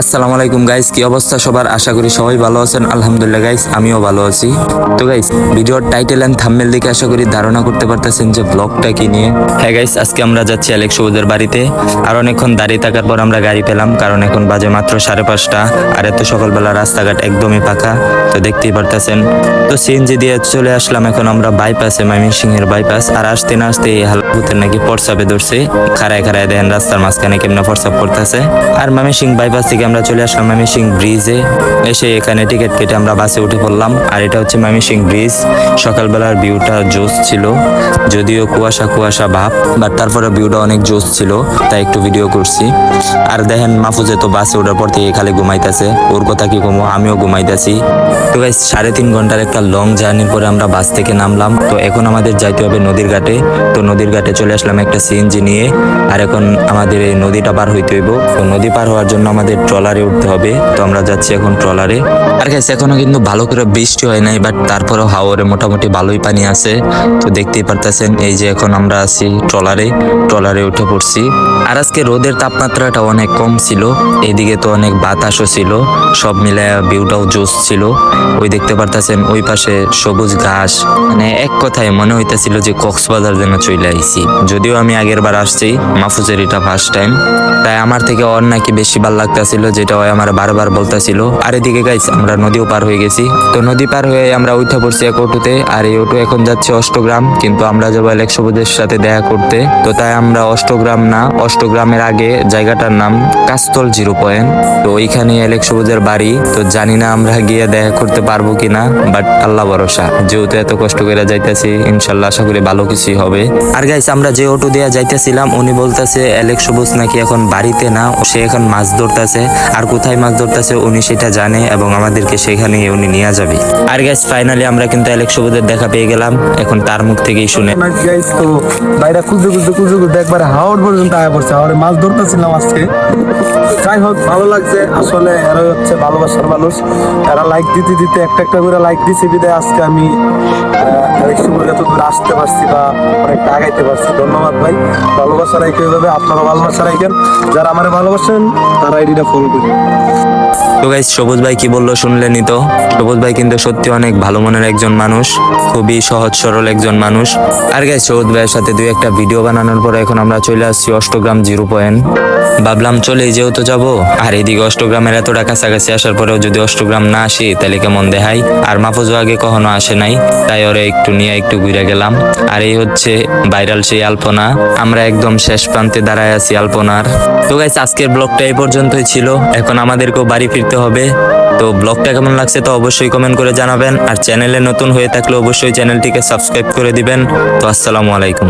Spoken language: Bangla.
আসসালামু আলাইকুম গাইস কি অবস্থা সবার? আশা করি সবাই ভালো আছেন। আলহামদুলিল্লাহ গাইস আমিও ভালো আছি। তো গাইস ভিডিওর টাইটেল এন্ড থাম্বনেল দেখে আশা করি ধারণা করতে পারতেছেন যে ব্লগটা কি নিয়ে। হ্যাঁ গাইস আজকে আমরা যাচ্ছি অ্যালেক্স সবুজের বাড়িতে। আর অনেকক্ষণ দাঁড়িয়ে থাকার পর আমরা গাড়ি পেলাম, কারণ এখন বাজে মাত্র সাড়ে পাঁচটা। আর এত সকালবেলা রাস্তাঘাট একদমই ফাঁকা তো দেখতেই পারতেছেন। তো সিএনজি দিয়ে চলে আসলাম এখন আমরা বাইপাসে ময়মনসিংহ এর বাইপাস আর আসতে না আসতে এই হালকুতের নাকি পরসাবে ধরছে। খাড়ায় খাড়ায় দেখেন রাস্তার মাঝখানে কেমন ফরসাপ করতেছে। আর ময়মনসিংহ বাইপাস থেকে আমরা চলে আসলাম ময়মনসিংহ ব্রিজে। এসে এখানে টিকিট কেটে আমরা বাসে উঠে পড়লাম। আর এটা হচ্ছে ময়মনসিংহ ব্রিজ। সকালবেলার ভিউটা জোস ছিল। যদিও কুয়াশা কুয়াশা ভাব বাট তারপরে ভিউটা অনেক জোস ছিল, তাই একটু ভিডিও করছি। আর দেখেন মাহফুজে তো বাসে ওঠার পর থেকে খালি ঘুমাইতেছে। ওর কথা কি কমো? আমিও ঘুমাইতেছি। তো গাইস সাড়ে তিন ঘণ্টার একটা লং জার্নির পরে আমরা বাস থেকে নামলাম। তো এখন আমাদের যাইতে হবে নদীর ঘাটে। তো নদীর ঘাটে চলে আসলাম একটা সিএনজি নিয়ে। আর এখন আমাদের এই নদীটা পার হইতে হইব। তো নদী পার হওয়ার জন্য আমাদের ট্রলারে উঠতে হবে। তো আমরা যাচ্ছি এখন ট্রলারে। আর গাইস এখনও কিন্তু ভালো করে বৃষ্টি হয় নাই বাট তারপরেও হাওরে মোটামুটি ভালোই পানি আছে। তো দেখতেই পারতেছেন, এই যে এখন আমরা আছি ট্রলারে। ট্রলারে উঠে পড়ছি। আর আজকে রোদের তাপমাত্রাটা অনেক কম ছিল। এইদিকে তো অনেক বাতাসও ছিল। সব মিলে ভিউটাও জোস ছিল। ওই দেখতে পারতেছেন, ওই পাশে সবুজ ঘাস। মানে এক কথায় মনে হইতেছিল যে কক্সবাজার যেন চলে আইছি। যদিও আমি আগের বার আসছি, মাহফুজের এটা ফার্স্ট টাইম তাই আমার থেকে ওর নাকি বেশি ভালো লাগতেছিল যেটা ওই আমার বারবার বলতেছিল। আর এদিকে গাইস আমরা নদীও পার হয়ে গেছি। তো নদী পার হয়ে আমরা উঠে পড়ছি এক অটোতে। আর এই অটো এখন যাচ্ছে অষ্টগ্রাম, কিন্তু আমরা যাব এক সবুজের সাথে দেখা করতে। তো তাই আমরা অষ্টগ্রাম না, অষ্টগ্রামের আগে জায়গাটার নাম কাস্তল জিরো পয়েন্ট। তো ওইখানে এলেক সবুজের বাড়ি। তো জানি না আমরা গিয়ে দেখা করতে পারব কিনা বাট আল্লাহ ভরসা। যেহেতু এত কষ্ট করে যাইতেছি, ইনশাল্লাহ আশা করি ভালো কিছুই হবে। আর গাইস আমরা যে অটো দিয়ে যাইতেছিলাম, উনি বলতেছে এলেক সবুজ নাকি এখন বাড়িতে না? সে এখন মাছ ধরতেছে। আর কোথায় মাছ ধরতেছে উনি সেটা জানে এবং আমাদেরকে সেখানে উনি নিয়ে যাবে। আর গাইস ফাইনালি আমরা কিন্তু এলেক সবুজের দেখা পেয়ে গেলাম। এখন তার মুখ থেকেই শুনে। বাইরে একবারে হাওড় পর্যন্ত আয়া পড়ছে। মাছ ধরতেছিলাম আজকে। যাই হোক, ভালো লাগছে। আসলে এরা হচ্ছে ভালোবাসার মানুষ। এরা লাইক দিতে দিতে একটা একটা করে লাইক দিছে বিদায়। আজকে আমি আসতে পারছি বা অনেকটা আগাইতে পারছি। ধন্যবাদ ভাই। ভালোবাসা হবে আপনারা ভালোবাসা রাখেন যারা আমার ভালোবাসেন, তারা আইডিটা তো সবুজ ভাই কি বলল শুনলেনি তো? সবুজ ভাই কিন্তু সত্যি অনেক ভালো মনের একজন মানুষ, খুবই সহজ সরল একজন মানুষ। আর গাইস সবুজ ভাইয়ের সাথে দুই একটা ভিডিও বানানোর পরে এখন আমরা চলে আসছি অষ্টগ্রাম জিরো পয়েন্ট ভাবলাম চলে যেহেতু যাব। আর এদিকে অষ্টগ্রামের এতটা কাছাকাছি আসার পরেও যদি অষ্টগ্রাম না আসি, তাহলে কেমন দেখাই? আর মাহফুজও আগে কখনো আসে নাই, তাই ওরে একটু নিয়ে একটু ঘুরে গেলাম। আর এই হচ্ছে ভাইরাল সেই আলপনা। আমরা একদম শেষ প্রান্তে দাঁড়ায় আছি আলপনার। তো গাইস আজকের ব্লগটা এই পর্যন্তই ছিল। এখন আমাদেরকেও বাড়ি ফিরতে হবে। তো ব্লগটা কেমন লাগছে তো অবশ্যই কমেন্ট করে জানাবেন। আর চ্যানেলে নতুন হয়ে থাকলে অবশ্যই চ্যানেলটিকে সাবস্ক্রাইব করে দিবেন। তো আসসালামু আলাইকুম।